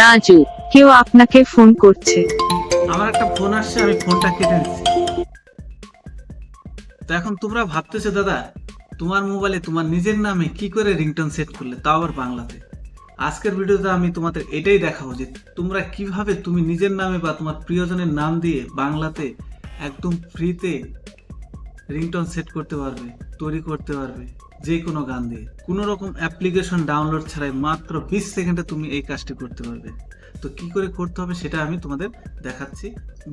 রাজু, কেউ আপনাকে ফোন করছে। আমার একটা ফোন আসছে, আমি ফোনটা কেটে নিচ্ছি। তো এখন তোমরা ভাবতেছো, দাদা, তোমার মোবাইলে তোমার নিজের নামে কি করে রিংটোন সেট করলে, তাও আবার বাংলাতে। আজকের ভিডিওতে আমি তোমাদের এটাই দেখাবো যে তোমরা কীভাবে তুমি নিজের নামে বা তোমার প্রিয়জনের নাম দিয়ে বাংলাতে একদম ফ্রিতে রিংটোন সেট করতে পারবে, তৈরি করতে পারবে যে কোনো গান দিয়ে। কোনো রকম অ্যাপ্লিকেশন ডাউনলোড ছাড়াই মাত্র বিশ সেকেন্ডে তুমি এই কাজটি করতে পারবে। তো কি করে করতে হবে সেটা আমি তোমাদের দেখাচ্ছি।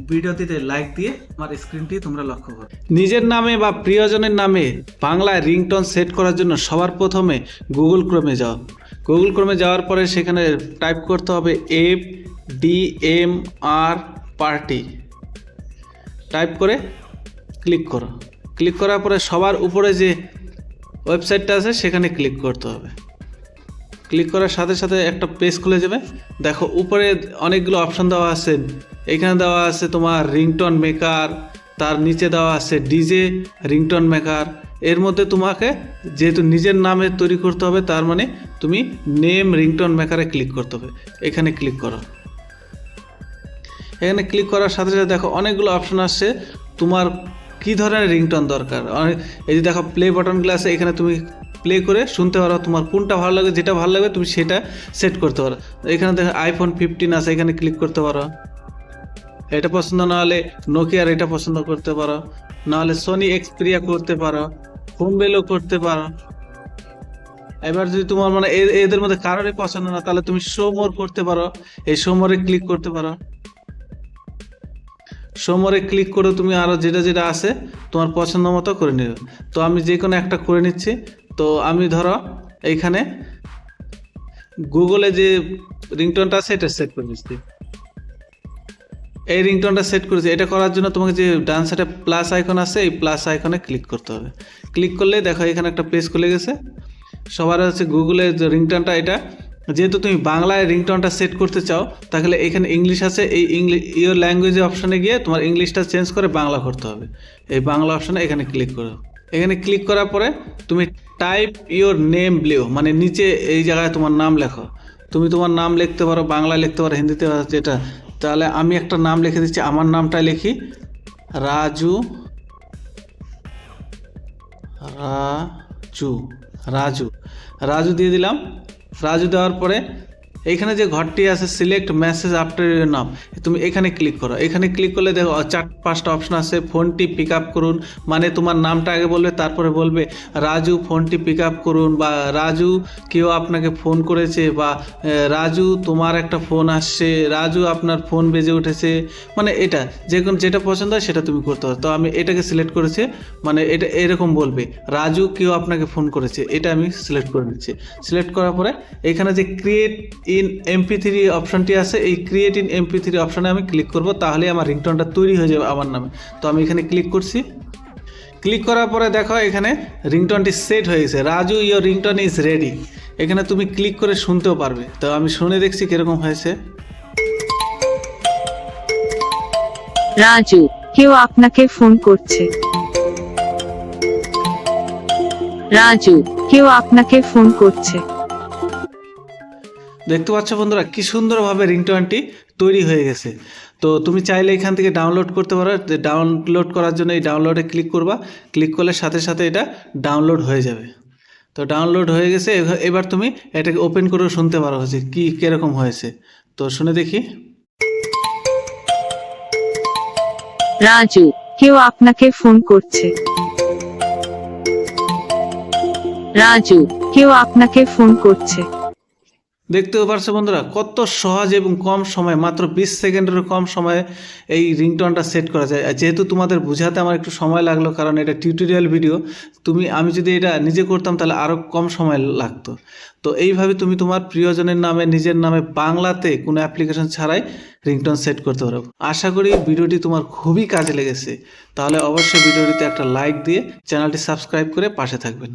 ভিডিওটিতে লাইক দিয়ে আমার স্ক্রিনটি তোমরা লক্ষ্য করো। নিজের নামে বা প্রিয়জনের নামে বাংলায় রিংটোন সেট করার জন্য সবার প্রথমে গুগল ক্রোমে যাও। গুগল ক্রোমে যাওয়ার পরে সেখানে টাইপ করতে হবে F D M R party type করে ক্লিক করো। ক্লিক করার পরে সবার উপরে যে ওয়েবসাইটটা আছে, সেখানে ক্লিক করতে হবে। ক্লিক করার সাথে সাথে একটা পেজ খুলে যাবে। দেখো, উপরে অনেকগুলো অপশন দেওয়া আছে। এখানে দেওয়া আছে তোমার রিংটন মেকার তার নিচে দেওয়া আছে ডিজে রিংটন মেকার এর মধ্যে তোমাকে যেহেতু নিজের নামে তৈরি করতে হবে, তার মানে তুমি নেম রিংটন মেকারে ক্লিক করতে হবে। এখানে ক্লিক করো। এখানে ক্লিক করার সাথে সাথে দেখো, অনেকগুলো অপশন আসছে। তোমার কি ধরনের রিংটোন দরকার? এই যে দেখো প্লে বাটনগুলো আছে এখানে তুমি প্লে করে শুনতে পারো তোমার কোনটা ভালো লাগে যেটা ভালো লাগে তুমি সেটা সেট করতে পারো। এখানে দেখো আইফোন ফিফটিন আছে, এখানে ক্লিক করতে পারো। এটা পছন্দ না হলে নোকিয়ার এটা পছন্দ করতে পারো। নাহলে সোনি এক্সপ্রিয়া করতে পারো। হোমবেলও করতে পারো। এবার যদি তোমার মানে এদের মধ্যে কারোরই পছন্দ না, তাহলে তুমি শো মোর করতে পারো। এই শো মোরে ক্লিক করতে পারো। সোমরে ক্লিক করে তুমি আরও যেটা যেটা আছে তোমার পছন্দ মতো করে নেবে তো আমি যে কোনো একটা করে নিচ্ছি। তো আমি ধরো এইখানে গুগলে যে রিংটোনটা আছে, এটা সেট করে নিচ্ছি। এই রিংটোনটা সেট করেছি। এটা করার জন্য তোমাকে যে ডান সাইডে প্লাস আইকন আছে, এই প্লাস আইকনে ক্লিক করতে হবে। ক্লিক করলে দেখো এখানে একটা পেজ খুলে গেছে। সবার হচ্ছে গুগলের যে রিংটোনটা এটা যেহেতু তুমি বাংলায় রিংটোনটা সেট করতে চাও, তাহলে এখানে ইংলিশ আছে। এই ইংলিশ ইয়োর ল্যাঙ্গুয়েজ অপশানে গিয়ে তোমার ইংলিশটা চেঞ্জ করে বাংলা করতে হবে। এই বাংলা অপশানে এখানে ক্লিক করো। এখানে ক্লিক করার পরে তুমি টাইপ ইওর নেম লিও মানে নিচে এই জায়গায় তোমার নাম লেখো। তুমি তোমার নাম লিখতে পারো, বাংলায় লিখতে পারো, হিন্দিতে পারো, যেটা। তাহলে আমি একটা নাম লিখে দিচ্ছি, আমার নামটা লিখি। রাজু রাজু রাজু রাজু দিয়ে দিলাম। রাজু দেওয়ার পরে এইখানে যে ঘরটি আছে সিলেক্ট মেসেজ আফটার ইউর নাম তুমি এখানে ক্লিক করো। এখানে ক্লিক করলে দেখো চার পাঁচটা অপশন আছে। ফোনটি পিক আপ করুন। মানে তোমার নামটা আগে বলবে, তারপরে বলবে, রাজু, ফোনটি পিক আপ করুন। বা, রাজু, কেউ আপনাকে ফোন করেছে? বা রাজু, তোমার একটা ফোন আসছে। রাজু, আপনার ফোন বেজে উঠেছে। মানে এটা, যে কোনো, যেটা পছন্দ হয় সেটা তুমি করতে পারো। তো আমি এটাকে সিলেক্ট করেছি। মানে এটা এরকম বলবে, রাজু, কেউ আপনাকে ফোন করেছে। এটা আমি সিলেক্ট করে নিচ্ছি সিলেক্ট করার পরে এখানে যে ক্রিয়েট ইন এমপি থ্রি অপশনটি আছে, এই ক্রিয়েট ইন এমপি থ্রি অপশনে আমি ক্লিক করব তাহলে আমার রিংটোনটা তৈরি হয়ে যাবে আমার নামে। তো আমি এখানে ক্লিক করছি। ক্লিক করার পরে দেখো এখানে রিংটোনটি সেট হয়ে গেছে। Raju your ringtone is ready এখানে তুমি ক্লিক করে শুনতেও পারবে। তো আমি শুনে দেখছি কীরকম হয়েছে। রাজু, কেউ আপনাকে ফোন করছে। রাজু, কেউ আপনাকে ফোন করছে। দেখতে পাচ্ছ বন্ধুরা, কি সুন্দরভাবে রিংটোনটি তৈরি হয়ে গেছে। তো তুমি চাইলে এখান থেকে ডাউনলোড করতে পারো। ডাউনলোড করার জন্য এই ডাউনলোডে ক্লিক করবা। ক্লিক করলে সাথে সাথে এটা ডাউনলোড হয়ে যাবে। তো ডাউনলোড হয়ে গেছে। এবার- এবার তুমি এটাকে ওপেন করেও শুনতে পারো যে কী, কীরকম হয়েছে। তো শুনে দেখি। রাজু, কেউ আপনাকে ফোন করছে। রাজু, কেউ আপনাকে ফোন করছে। দেখতেও পারছ বন্ধুরা, কত সহজ এবং কম সময়, মাত্র বিশ সেকেন্ডের কম সময়ে এই রিংটনটা সেট করা যায়। যেহেতু তোমাদের বোঝাতে আমার একটু সময় লাগল, কারণ এটা টিউটোরিয়াল ভিডিও, তুমি, আমি যদি এটা নিজে করতাম তাহলে আরও কম সময় লাগতো। তো এইভাবে তুমি তোমার প্রিয়জনের নামে, নিজের নামে বাংলাতে কোনো অ্যাপ্লিকেশন ছাড়াই রিংটন সেট করতে পারো। আশা করি ভিডিওটি তোমার খুবই কাজে লেগেছে। তাহলে অবশ্যই ভিডিওটিতে একটা লাইক দিয়ে চ্যানেলটি সাবস্ক্রাইব করে পাশে থাকবেন।